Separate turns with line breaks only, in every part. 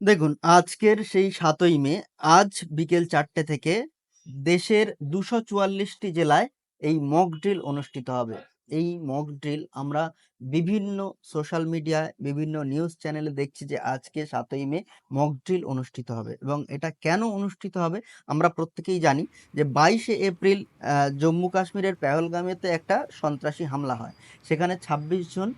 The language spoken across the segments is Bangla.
দেখুন, আজকের সেই সাতই মে, আজ বিকেল চারটে থেকে দেশের দুশো চুয়াল্লিশটি জেলায় এই মক ড্রিল অনুষ্ঠিত হবে। এই মক ড্রিল আমরা বিভিন্ন সোশ্যাল মিডিয়ায় বিভিন্ন নিউজ চ্যানেলে দেখছি যে আজকে সাতই মে মক ড্রিল অনুষ্ঠিত হবে এবং এটা কেন অনুষ্ঠিত হবে আমরা প্রত্যেকেই জানি যে বাইশে এপ্রিল জম্মু কাশ্মীরের পেহলগামেতে একটা সন্ত্রাসী হামলা হয়। সেখানে ছাব্বিশ জন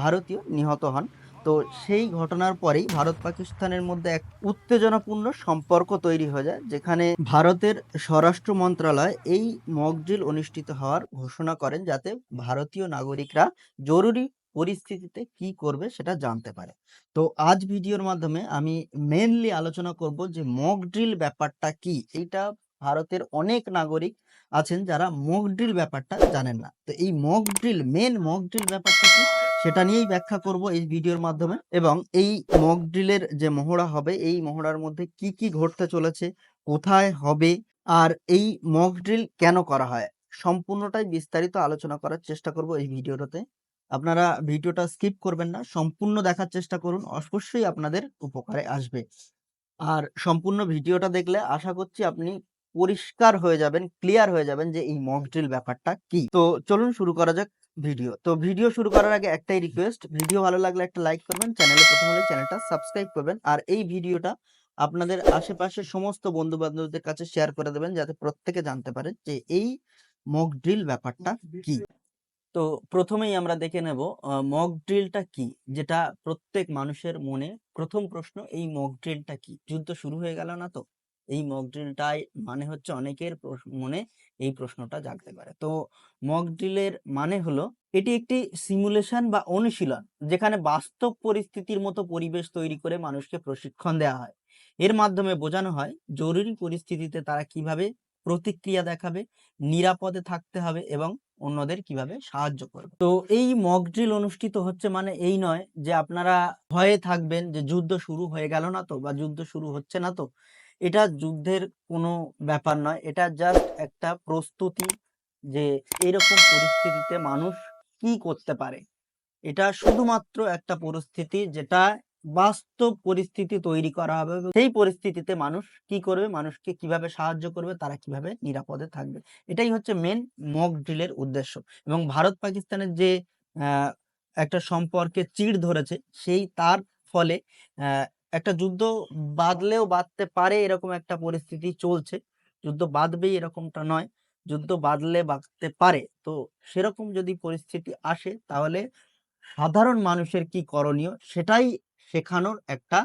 ভারতীয় নিহত হন। তো সেই ঘটনার পরেই ভারত পাকিস্তানের মধ্যে এক উত্তেজনাপূর্ণ সম্পর্ক তৈরি হয়ে যায়, যেখানে ভারতের স্বরাষ্ট্র মন্ত্রণালয় এই মকড্রিল অনুষ্ঠিত হওয়ার ঘোষণা করেন যাতে ভারতীয় নাগরিকরা জরুরি পরিস্থিতিতে কি করবে সেটা জানতে পারে। তো আজ ভিডিওর মাধ্যমে আমি মেনলি আলোচনা করব যে মকড্রিল ব্যাপারটা কি, এইটা ভারতের অনেক নাগরিক আছেন যারা মকড্রিল ব্যাপারটা জানেন না। তো এই মকড্রিল মেন মকড্রিল ব্যাপারটা কি? সেটা নিয়েই ব্যাখ্যা করব এই ভিডিওর মাধ্যমে এবং এই মক ড্রিলের যে মহড়া হবে, এই মহড়ার মধ্যে কি কি ঘটতে চলেছে, কোথায় হবে আর এই মক ড্রিল কেন করা হয়, সম্পূর্ণটাই বিস্তারিত আলোচনা করার চেষ্টা করব এই ভিডিওটাতে। আপনারা ভিডিওটা স্কিপ করবেন না, সম্পূর্ণ দেখার চেষ্টা করুন, অবশ্যই আপনাদের উপকারে আসবে। আর সম্পূর্ণ ভিডিওটা দেখলে আশা করছি আপনি পরিষ্কার হয়ে যাবেন ক্লিয়ার হয়ে যাবেন যে এই মক ড্রিল ব্যাপারটা কি। তো চলুন শুরু করা যাক ভিডিও তো ভিডিও শুরু করার আগে একটাই রিকোয়েস্ট ভিডিও ভালো লাগলে একটা লাইক করবেন চ্যানেলে প্রথম হলে চ্যানেলটা সাবস্ক্রাইব করবেন, আর এই ভিডিওটা আপনাদের আশেপাশে সমস্ত বন্ধু বান্ধবদের কাছে শেয়ার করে দেবেন, যাতে প্রত্যেকে জানতে পারে যে এই মক ড্রিল ব্যাপারটা কি। তো প্রথমেই আমরা দেখে নেব মক ড্রিলটা কি? যেটা প্রত্যেক মানুষের মনে প্রথম প্রশ্ন, এই মক ড্রিলটা কি? যুদ্ধ শুরু হয়ে গেল না তো? এই মক ড্রিলটাই মানে হচ্ছে অনেকের মনে এই প্রশ্নটা জাগতে পারে। তো মক ড্রিলের মানে হলো এটি একটি সিমুলেশন বা অনুশীলন যেখানে বাস্তব পরিস্থিতির মতো পরিবেশ তৈরি করে মানুষকে প্রশিক্ষণ দেওয়া হয়। এর মাধ্যমে বোঝানো হয় জরুরি পরিস্থিতিতে তারা কীভাবে প্রতিক্রিয়া দেখাবে, নিরাপদে থাকতে হবে এবং অন্যদের কীভাবে সাহায্য করবে। তো এই মক ড্রিল অনুষ্ঠিত হচ্ছে মানে এই নয় যে আপনারা ভয়ে থাকবেন যে যুদ্ধ শুরু হয়ে গেল না তো বা যুদ্ধ শুরু হচ্ছে না তো। এটা যুদ্ধের কোনো ব্যাপার নয়। এটা জাস্ট একটা প্রস্তুতি যে এরকম পরিস্থিতিতে মানুষ কি করতে পারে। এটা শুধুমাত্র একটা পরিস্থিতি যেটা বাস্তব পরিস্থিতি তৈরি করা হবে সেই পরিস্থিতিতে মানুষ কি করবে, মানুষকে কীভাবে সাহায্য করবে, তারা কীভাবে নিরাপদে থাকবে। এটাই হচ্ছে মেন মক ড্রিলের উদ্দেশ্য। এবং ভারত পাকিস্তানের যে একটা সম্পর্কে চিড় ধরেছে, সেই তার ফলে একটা যুদ্ধ বাঁধলেও বাঁধতে পারে এরকম একটা পরিস্থিতি চলছে। যুদ্ধ বাঁধবেই এরকমটা নয়, যুদ্ধ বাঁধলে বাঁধতে পারে। তো সেরকম যদি পরিস্থিতি আসে, তাহলে সাধারণ মানুষের কি করণীয়? সেটাই শেখানোর একটা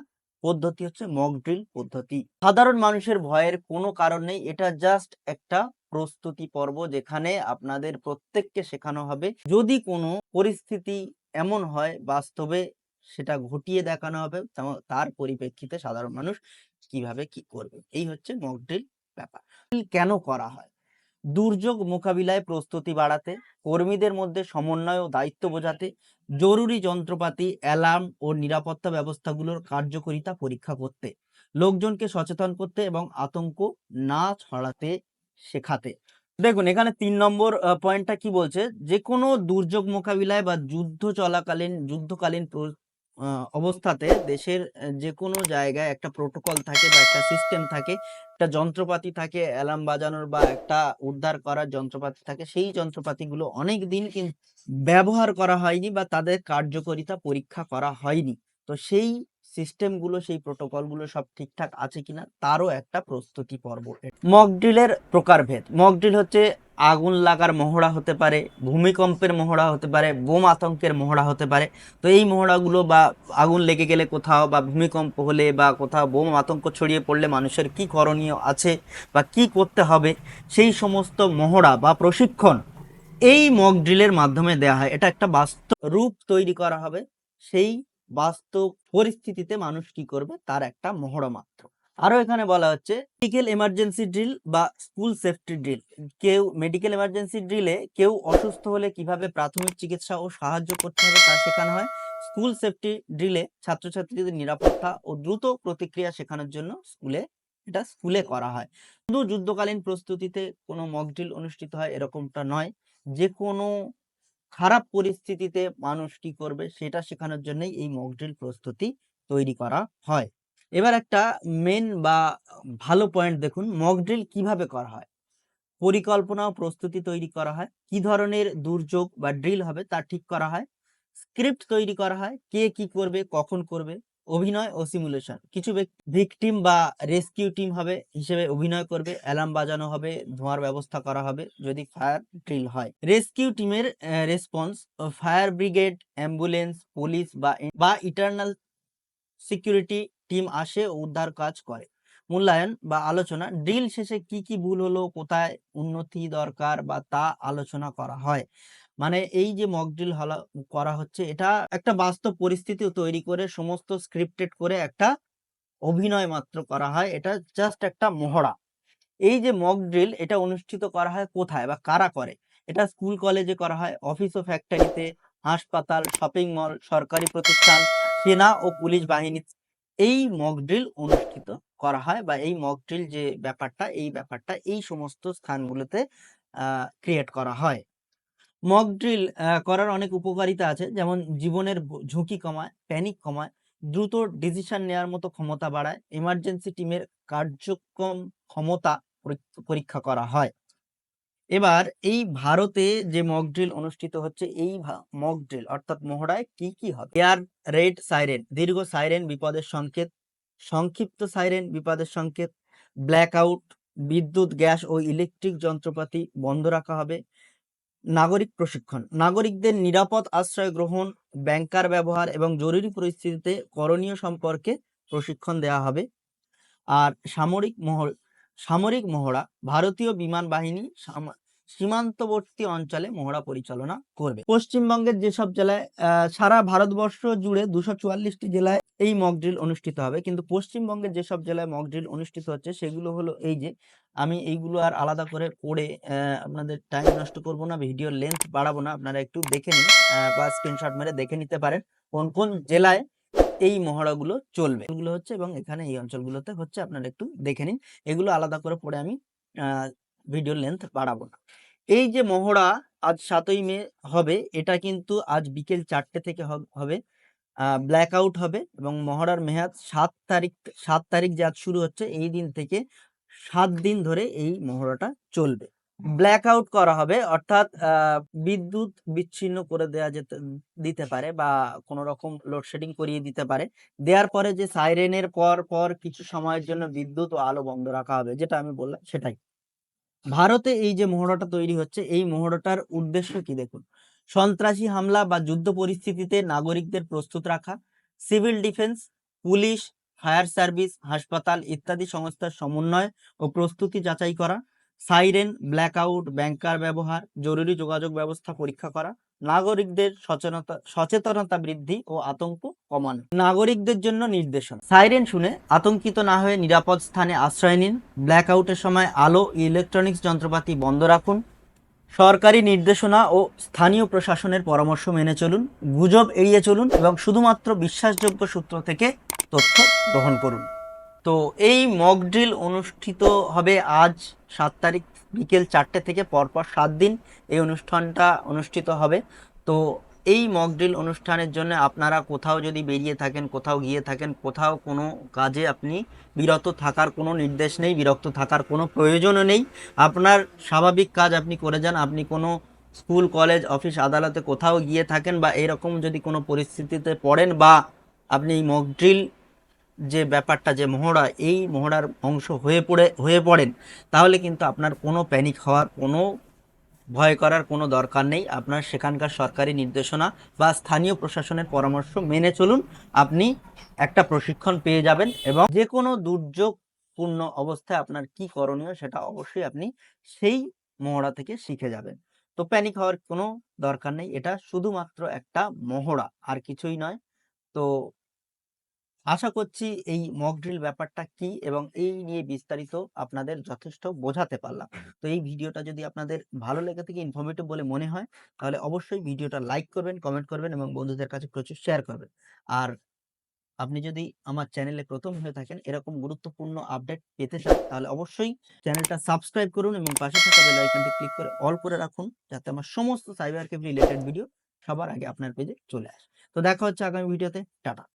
পদ্ধতি হচ্ছে মক ড্রিল পদ্ধতি। সাধারণ মানুষের ভয়ের কোনো কারণ নেই, এটা জাস্ট একটা প্রস্তুতি পর্ব যেখানে আপনাদের প্রত্যেককে শেখানো হবে। যদি কোনো পরিস্থিতি এমন হয় বাস্তবে সেটা ঘটিয়ে দেখানো হবে। তার পরিপ্রেক্ষিতে সাধারণ মানুষ কীভাবে কি করবে। এই হচ্ছে মক ড্রিল ব্যাপার। কেন করা হয়? দুর্যোগ মোকাবিলায় প্রস্তুতি বাড়াতে, কর্মীদের মধ্যে সমন্বয় ও দায়িত্ব বোঝাতে, জরুরি যন্ত্রপাতি অ্যালার্ম ও নিরাপত্তা ব্যবস্থাগুলোর কার্যকারিতা পরীক্ষা করতে, লোকজনকে সচেতন করতে এবং আতঙ্ক না ছড়াতে শেখাতে। দেখুন, এখানে তিন নম্বর পয়েন্টটা কি বলছে? যে কোনো দুর্যোগ মোকাবিলায় বা যুদ্ধ চলাকালীন, যুদ্ধকালীন অবস্থাতে দেশের যে কোনো জায়গায় একটা প্রোটোকল থাকে বা একটা সিস্টেম থাকে, একটা যন্ত্রপাতি থাকে, অ্যালার্ম বাজানোর বা একটা উদ্ধার করার যন্ত্রপাতি থাকে, সেই যন্ত্রপাতিগুলো অনেক দিন ব্যবহার করা হয়নি বা তাদের কার্যকারিতা পরীক্ষা করা হয়নি। তো সেই সিস্টেমগুলো, সেই প্রোটোকলগুলো সব ঠিকঠাক আছে কিনা, তারও একটা প্রস্তুতি পর্ব। মক ড্রিলের প্রকারভেদ। মক ড্রিল হচ্ছে আগুন লাগার মহড়া হতে পারে, ভূমিকম্পের মহড়া হতে পারে, বোম আতঙ্কের মহড়া হতে পারে। তো এই মহড়াগুলো বা আগুন লেগে গেলে কোথাও বা ভূমিকম্প হলে বা কোথাও বোম আতঙ্ক ছড়িয়ে পড়লে মানুষের কি করণীয় আছে বা কি করতে হবে, সেই সমস্ত মহড়া বা প্রশিক্ষণ এই মক ড্রিলের মাধ্যমে দেওয়া হয়। এটা একটা বাস্তব রূপ তৈরি করা হবে। সেই বাস্তব পরিস্থিতিতে মানুষ কি করবে? তার একটা মহড়া মাত্র। আরও এখানে বলা হচ্ছে মেডিকেল এমার্জেন্সি ড্রিল বা স্কুল সেফটি ড্রিল কেউ মেডিকেল এমার্জেন্সি ড্রিলে কেউ অসুস্থ হলে কীভাবে প্রাথমিক চিকিৎসা ও সাহায্য করতে হবে তা শেখানো হয়। স্কুল সেফটি ড্রিলে ছাত্রছাত্রীদের নিরাপত্তা ও দ্রুত প্রতিক্রিয়া শেখানোর জন্য স্কুলে এটা স্কুলে করা হয়। শুধু যুদ্ধকালীন প্রস্তুতিতে কোনো মক ড্রিল অনুষ্ঠিত হয় এরকমটা নয়। যে কোনো খারাপ পরিস্থিতিতে মানুষ কি করবে সেটা শেখানোর জন্যই এই মক ড্রিল প্রস্তুতি তৈরি করা হয়। এবার একটা মেন বা ভালো পয়েন্ট দেখুন মক ড্রিল কীভাবে করা হয়? পরিকল্পনা ও প্রস্তুতি তৈরি করা হয়। কি ধরনের দুর্যোগ বা ড্রিল হবে তা ঠিক করা হয়। স্ক্রিপ্ট তৈরি করা হয়, কে কি করবে, কখন করবে, অভিনয় ও সিমুলেশন কিছু ভিকটিম বা রেস্কিউ টিম হবে, হিসেবে অভিনয় করবে অ্যালার্ম বাজানো হবে, ধোঁয়ার ব্যবস্থা করা হবে, যদি ফায়ার ড্রিল হয়। রেস্কিউ টিমের response fire brigade ambulance police বা বা ইটারনাল সিকিউরিটি টিম আসে ও উদ্ধার কাজ করে। মূল্যায়ন বা আলোচনা, ড্রিল শেষে কি কি ভুল হলো, কোথায় উন্নতি দরকার বা তা আলোচনা করা হয়? মানে এই যে মক ড্রিল করা হচ্ছে, এটা একটা বাস্তব পরিস্থিতি তৈরি করে, সমস্ত স্ক্রিপ্টেড করে একটা অভিনয় মাত্র করা হয়, এটা জাস্ট একটা মহড়া। এই যে মক ড্রিল এটা অনুষ্ঠিত করা হয় কোথায় বা কারা করে? এটা স্কুল কলেজে করা হয় অফিস ও ফ্যাক্টরিতে হাসপাতাল শপিং মল সরকারি প্রতিষ্ঠান, সেনা ও পুলিশ বাহিনী এই মক ড্রিল অনুষ্ঠিত করা হয় বা এই মক ড্রিল যে ব্যাপারটা, এই ব্যাপারটা, এই সমস্ত স্থানগুলোতে ক্রিয়েট করা হয়। মক ড্রিল করার অনেক উপকারিতা আছে। যেমন জীবনের ঝুঁকি কমায় প্যানিক কমায়, দ্রুত ডিসিশন নেওয়ার মতো ক্ষমতা বাড়ায় এমার্জেন্সি টিমের কার্যক্রম ক্ষমতা পরীক- পরীক্ষা করা হয়। এবার এই ভারতে যে মক ড্রিল অনুষ্ঠিত হচ্ছে, এই মক ড্রিল অর্থাৎ মহড়ায় কি কি হবে? এয়ার রেড সাইরেন, দীর্ঘ সাইরেন বিপদের সংকেত, সংক্ষিপ্ত সাইরেন বিপদের সংকেত ব্ল্যাক আউট বিদ্যুৎ, গ্যাস ও ইলেকট্রিক যন্ত্রপাতি বন্ধ রাখা হবে, নাগরিক প্রশিক্ষণ, নাগরিকদের নিরাপদ আশ্রয় গ্রহণ ব্যাংকার ব্যবহার এবং জরুরি পরিস্থিতিতে করণীয় সম্পর্কে প্রশিক্ষণ দেওয়া হবে, আর সামরিক মহল সামরিক মহড়া ভারতীয় বিমান বাহিনী সীমান্তবর্তী অঞ্চলে মহড়া পরিচালনা করবে। পশ্চিমবঙ্গের যেসব জেলায় সারা ভারতবর্ষ জুড়ে দুশো চুয়াল্লিশটি জেলায় এই মক ড্রিল অনুষ্ঠিত হবে। কিন্তু পশ্চিমবঙ্গের যেসব জেলায় মক ড্রিল অনুষ্ঠিত হচ্ছে, সেগুলো হলো এই যে, আমি এইগুলো আর আলাদা করে পড়ে আপনাদের টাইম নষ্ট করব না ভিডিওর লেন্থ বাড়াবো না, আপনারা একটু দেখে নিন বা স্ক্রিনশট মেরে দেখে নিতে পারেন। কোন কোন জেলায় এই মহড়াগুলো চলবে। এগুলো হচ্ছে এবং এখানে এই অঞ্চলগুলোতে হচ্ছে আপনারা একটু দেখে নিন। এগুলো আলাদা করে পরে আমি ভিডিওর লেন্থ বাড়াবো না। এই যে মহড়া আজ সাতই মে হবে, এটা কিন্তু আজ বিকেল চারটে থেকে হব- হবে ব্ল্যাক আউট হবে এবং মহড়ার মেয়াদ সাত তারিখ সাত তারিখ যে আজ শুরু হচ্ছে, এই দিন থেকে সাত দিন ধরে এই মহড়াটা চলবে। ব্ল্যাক আউট করা হবে, অর্থাৎ বিদ্যুৎ বিচ্ছিন্ন করে দেওয়া যেতে, দিতে পারে বা কোনো রকম লোডশেডিং করিয়ে দিতে পারে। দেওয়ার পরে যে সাইরেনের পর পর কিছু সময়ের জন্য বিদ্যুৎ ও আলো বন্ধ রাখা হবে, যেটা আমি বললাম সেটাই। ভারতে এই যে মহড়াটা তৈরি হচ্ছে, এই মহড়াটার উদ্দেশ্য কি দেখুন? সন্ত্রাসী হামলা বা যুদ্ধ পরিস্থিতিতে নাগরিকদের প্রস্তুত রাখা, civil defence, police, fire service, হাসপাতাল ইত্যাদি সংস্থার সমন্বয় ও প্রস্তুতি যাচাই করা সাইরেন, ব্ল্যাকআউট, ব্যাংকার ব্যবহার, জরুরি যোগাযোগ ব্যবস্থা পরীক্ষা করা, নাগরিকদের সচেতনতা সচেতনতা বৃদ্ধি ও আতঙ্ক কমানো। নাগরিকদের জন্য নির্দেশনা। সাইরেন শুনে, আতঙ্কিত না হয়ে নিরাপদ স্থানে আশ্রয় নিন। ব্ল্যাকআউটের সময় আলো, ইলেকট্রনিক্স যন্ত্রপাতি বন্ধ রাখুন। সরকারি নির্দেশনা ও স্থানীয় প্রশাসনের পরামর্শ মেনে চলুন। গুজব এড়িয়ে চলুন এবং শুধুমাত্র বিশ্বাসযোগ্য সূত্র থেকে তথ্য গ্রহণ করুন। তো এই মক ড্রিল অনুষ্ঠিত হবে আজ সাত তারিখ বিকেল চারটে থেকে পরপর সাত দিন এই অনুষ্ঠানটা অনুষ্ঠিত হবে। তো এই মক ড্রিল অনুষ্ঠানের জন্য আপনারা কোথাও যদি বেরিয়ে থাকেন, কোথাও গিয়ে থাকেন, কোথাও কোনো কাজে আপনি বিরত থাকার কোনো নির্দেশ নেই, বিরক্ত থাকার কোনো প্রয়োজনও নেই। আপনার স্বাভাবিক কাজ আপনি করে যান, আপনি কোনো স্কুল, কলেজ, অফিস, আদালতে কোথাও গিয়ে থাকেন বা এরকম যদি কোনো পরিস্থিতিতে পড়েন বা আপনি এই মক ড্রিল যে ব্যাপারটা, যে মহড়া এই মহড়ার অংশ হয়ে পড়ে, হয়ে পড়েন, তাহলে কিন্তু আপনার কোনো প্যানিক হওয়ার, কোনো ভয় করার কোনো দরকার নেই। আপনার সেখানকার সরকারি নির্দেশনা বা স্থানীয় প্রশাসনের পরামর্শ মেনে চলুন। আপনি একটা প্রশিক্ষণ পেয়ে যাবেন এবং যে কোনো দুর্যোগপূর্ণ অবস্থায় আপনার কি করণীয় সেটা অবশ্যই আপনি সেই মহড়া থেকে শিখে যাবেন। তো প্যানিক হওয়ার কোনো দরকার নেই। এটা শুধুমাত্র একটা মহড়া আর কিছুই নয়। তো আশা করছি এই মক ড্রিল ব্যাপারটা কি এবং এই নিয়ে বিস্তারিত আপনাদের যথেষ্ট বোঝাতে পারলাম। তো এই ভিডিওটা যদি আপনাদের ভালো লেগে থেকে ইনফরমেটিভ বলে মনে হয় তাহলে অবশ্যই ভিডিওটা লাইক করবেন কমেন্ট করবেন এবং বন্ধুদের কাছে প্রচুর শেয়ার করবেন। আর আপনি যদি আমার চ্যানেলে প্রথম হয়ে থাকেন এরকম গুরুত্বপূর্ণ আপডেট পেতে চান তাহলে অবশ্যই চ্যানেলটা সাবস্ক্রাইব করুন এবং পাশে থাকা বেল আইকনটি ক্লিক করে অল করে রাখুন যাতে আমার সমস্ত সাইবার ক্যাফ রিলেটেড ভিডিও সবার আগে আপনার পেজে চলে আসে। তো দেখা হচ্ছে আগামী ভিডিওতে টাটা।